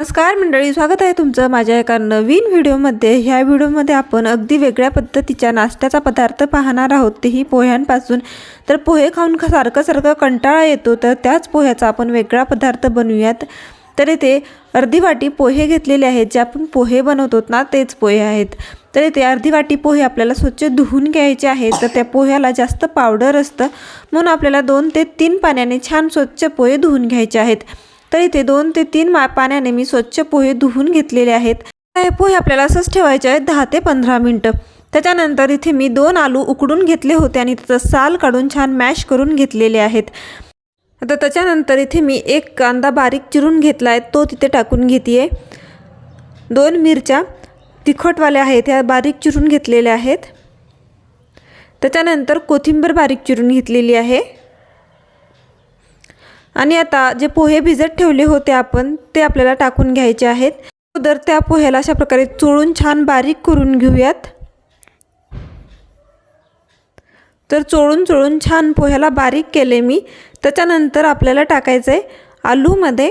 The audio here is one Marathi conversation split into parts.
नमस्कार मंडळी स्वागत आहे तुमचं माझ्या एका नवीन व्हिडिओमध्ये. ह्या व्हिडिओमध्ये आपण अगदी वेगळ्या पद्धतीच्या नाश्त्याचा पदार्थ पाहणार आहोत. तेही पोह्यांपासून. तर पोहे खाऊन ख- सारखं सारखं कंटाळा येतो तर त्याच पोह्याचा आपण वेगळा पदार्थ बनवूयात. तर इथे अर्धी वाटी पोहे घेतलेले आहेत जे आपण पोहे बनवतो ना तेच पोहे आहेत. तर इथे अर्धी वाटी पोहे आपल्याला स्वच्छ धुवून घ्यायचे आहेत तर त्या पोह्याला जास्त पावडर असतं. म्हणून आपल्याला दोन ते तीन पाण्याने छान स्वच्छ पोहे धुवून घ्यायचे आहेत. तर इथे दोन ते तीन मा पाण्याने मी स्वच्छ पोहे धुवून घेतलेले आहेत. हे पोहे आपल्याला असंच ठेवायचे आहेत दहा ते पंधरा मिनटं. त्याच्यानंतर इथे मी दोन आलू उकडून घेतले होते आणि त्याचं साल काढून छान मॅश करून घेतलेले आहेत. आता त्याच्यानंतर इथे मी एक कांदा बारीक चिरून घेतला आहे तो तिथे टाकून घेते आहे दोन मिरच्या तिखटवाल्या आहेत ह्या बारीक चिरून घेतलेल्या आहेत. त्याच्यानंतर कोथिंबीर बारीक चिरून घेतलेली आहे. आणि आता जे पोहे भिजत ठेवले होते आपण ते आपल्याला टाकून घ्यायचे आहेत. अगोदर त्या पोह्याला अशा प्रकारे चोळून छान बारीक करून घेऊयात. तर चोळून चोळून छान पोह्याला बारीक केले मी. त्याच्यानंतर आपल्याला टाकायचं आहे आलूमध्ये.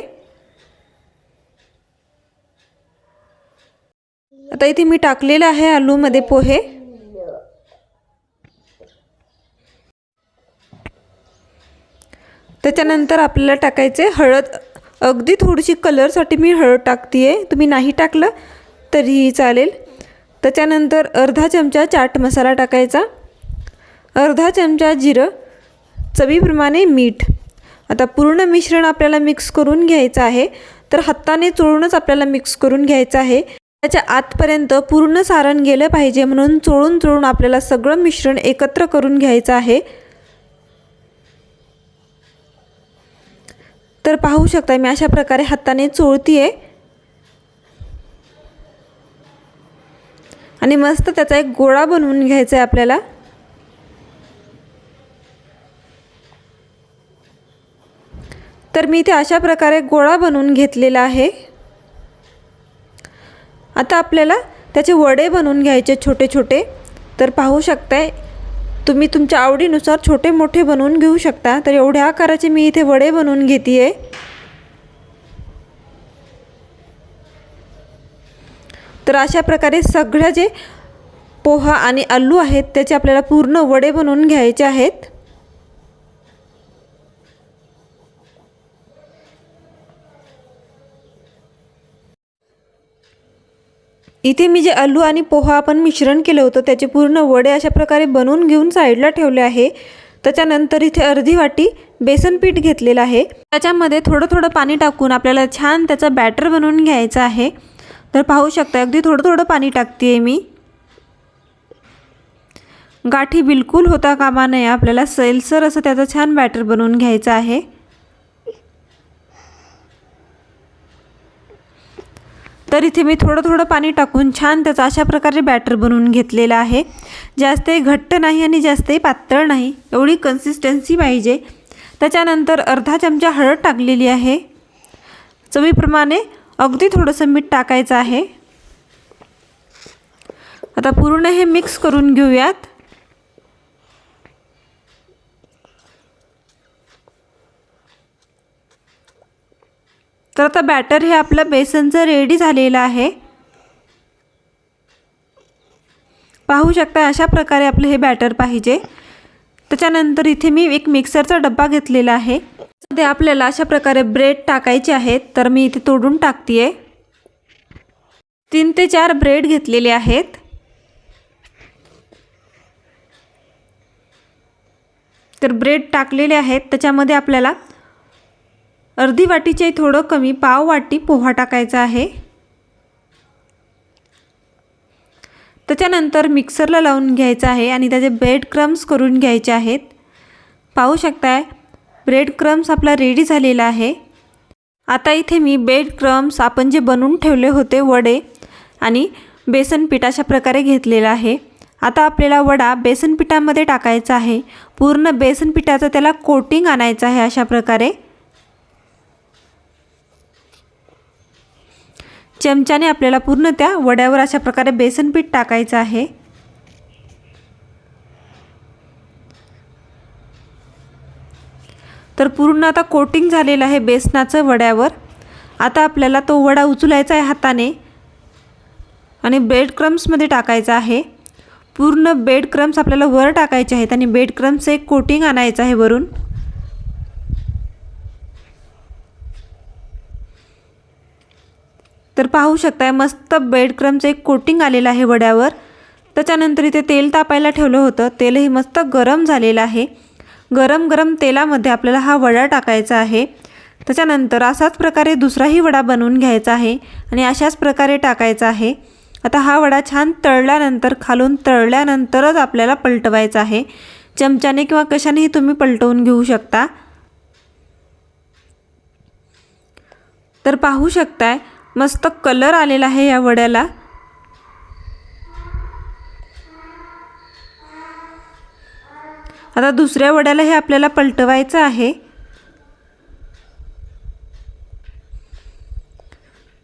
आता इथे मी टाकलेलं आहे आलूमध्ये पोहे. त्याच्यानंतर आपल्याला टाकायचे हळद. अगदी थोडीशी कलरसाठी मी हळद टाकते आहे तुम्ही नाही टाकलं तरीही चालेल. त्याच्यानंतर अर्धा चमचा चाट मसाला टाकायचा. अर्धा चमचा जिरं. चवीप्रमाणे मीठ. आता पूर्ण मिश्रण आपल्याला मिक्स करून घ्यायचं आहे. तर हाताने चोळूनच आपल्याला मिक्स करून घ्यायचं आहे. त्याच्या आतपर्यंत पूर्ण सारण गेलं पाहिजे म्हणून चोळून चोळून आपल्याला सगळं मिश्रण एकत्र करून घ्यायचं आहे. तर पाहू शकता मी अशा प्रकारे हाताने चोळती आहे आणि मस्त त्याचा एक गोळा बनवून घ्यायचा आहे आपल्याला. तर मी इथे अशा प्रकारे गोळा बनवून घेतलेला आहे. आता आपल्याला त्याचे वडे बनवून घ्यायचे छोटे छोटे तर पाहू शकताय तुम्ही तुमच्या आवडीनुसार छोटे मोठे बनवून घेऊ शकता तर एवढ्या आकाराचे मी इथे वडे बनवून घेते आहे तर अशा प्रकारे सगळ्या जे पोहा आणि आलू आहेत त्याचे आपल्याला पूर्ण वडे बनवून घ्यायचे आहेत. इथे मी जे आलू आणि पोहा आपण मिश्रण केलं होतं त्याचे पूर्ण वडे अशा प्रकारे बनवून घेऊन साईडला ठेवले आहे. त्याच्यानंतर इथे अर्धी वाटी बेसन पीठ घेतलेलं आहे. त्याच्यामध्ये थोडं थोडं पाणी टाकून आपल्याला छान त्याचा बॅटर बनवून घ्यायचा आहे. तर पाहू शकता अगदी थोडं थोडं पाणी टाकते आहे मी. गाठी बिलकुल होता कामा नये आपल्याला सैलसर असं त्याचं छान बॅटर बनवून घ्यायचं आहे. तर इथे मी थोडं थोडं पाणी टाकून छान त्याचा अशा प्रकारे बॅटर बनवून घेतलेला आहे. जास्तही घट्ट नाही आणि जास्तही पातळ नाही एवढी कन्सिस्टन्सी पाहिजे. त्याच्यानंतर अर्धा चमचा हळद टाकलेली आहे. चवीप्रमाणे अगदी थोडंसं मीठ टाकायचं आहे. आता पूर्ण हे मिक्स करून घेऊयात. तर आता बॅटर हे आपलं बेसनचं रेडी झालेलं आहे. पाहू शकता अशा प्रकारे आपलं हे बॅटर पाहिजे. त्याच्यानंतर इथे मी एक मिक्सरचा डब्बा घेतलेला आहे. ते आपल्याला अशा प्रकारे ब्रेड टाकायचे आहेत तर मी इथे तोडून टाकते आहे तीन ते चार ब्रेड घेतलेले आहेत. तर ब्रेड टाकलेले आहेत. त्याच्यामध्ये आपल्याला अर्धी वाटीचे थोडं कमी पाव वाटी पोहा टाकायचा आहे. त्याच्यानंतर मिक्सरला लावून घ्यायचं आहे आणि त्याचे ब्रेड क्रम्स करून घ्यायचे आहेत. पाहू शकताय ब्रेड क्रम्स आपला रेडी झालेला आहे. आता इथे मी ब्रेड क्रम्स आपण जे बनवून ठेवले होते वडे आणि बेसन पीठ अशा प्रकारे घेतलेला आहे. आता आपल्याला वडा बेसन पिठामध्ये टाकायचा आहे. पूर्ण बेसन पिठाचं त्याला कोटिंग आणायचं आहे अशा प्रकारे. चमच्याने आपल्याला पूर्ण त्या वड्यावर अशा प्रकारे बेसन पीठ टाकायचं आहे. तर पूर्ण आता कोटिंग झालेलं आहे बेसनाचं वड्यावर. आता आपल्याला तो वडा उचलायचा आहे हाताने आणि ब्रेड क्रम्समध्ये टाकायचा आहे. पूर्ण बेड क्रम्स आपल्याला वर टाकायचे आहेत आणि बेड क्रम्सचं एक कोटिंग आणायचं आहे वरून. तर पाहू शकताय मस्त बेडक्रमचं एक कोटिंग आलेलं आहे वड्यावर. त्याच्यानंतर इथे तेल तापायला ठेवलं होतं. तेलही मस्त गरम झालेलं आहे. गरम गरम तेलामध्ये आपल्याला हा वडा टाकायचा आहे. त्याच्यानंतर असाच प्रकारे दुसराही वडा बनवून घ्यायचा आहे आणि अशाच प्रकारे टाकायचा आहे. आता हा वडा छान तळल्यानंतर खालून तळल्यानंतरच आपल्याला पलटवायचा आहे. चमच्याने किंवा कशानेही तुम्ही पलटवून घेऊ शकता. तर पाहू शकताय मस्त कलर आलेला आहे या वड्याला. आता दुसऱ्या वड्याला हे आपल्याला पलटवायचं आहे.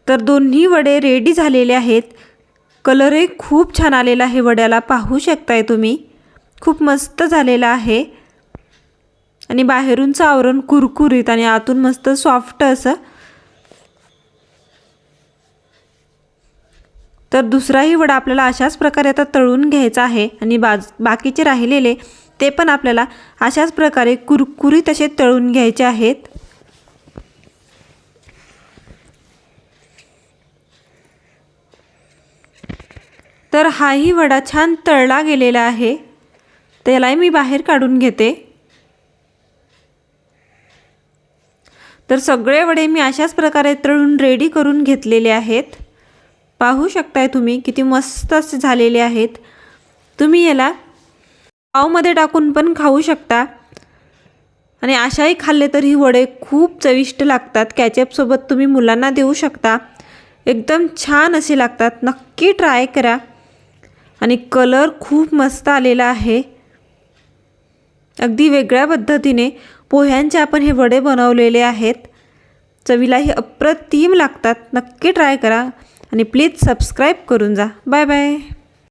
तर दोन्ही वडे रेडी झालेले आहेत. कलरही खूप छान आलेला आहे वड्याला. पाहू शकताय तुम्ही. खूप मस्त झालेला आहे. आणि बाहेरूनचं आवरण कुरकुरीत आणि आतून मस्त सॉफ्ट असं. तर दुसराही वडा आपल्याला अशाच प्रकारे आता तळून घ्यायचा आहे आणि बाज बाकीचे राहिलेले ते पण आपल्याला अशाच प्रकारे कुरकुरीत असे तळून घ्यायचे आहेत. तर हाही वडा छान तळला गेलेला आहे. त्यालाही मी बाहेर काढून घेते. तर सगळे वडे मी अशाच प्रकारे तळून रेडी करून घेतलेले आहेत. पाहू शकताय तुम्ही किती मस्त असे झालेले आहेत. तुम्ही याला पावमध्ये टाकून पण खाऊ शकता. आणि अशाही खाल्ले तर ही वडे खूप चविष्ट लागतात. कॅचअपसोबत तुम्ही मुलांना देऊ शकता. एकदम छान असे लागतात. नक्की ट्राय करा. आणि कलर खूप मस्त आलेला आहे. अगदी वेगळ्या पद्धतीने पोह्यांचे आपण हे वडे बनवलेले आहेत. चवीलाही अप्रतिम लागतात. नक्की ट्राय करा. आणि प्लीज सबस्क्राईब करून जा. Bye bye.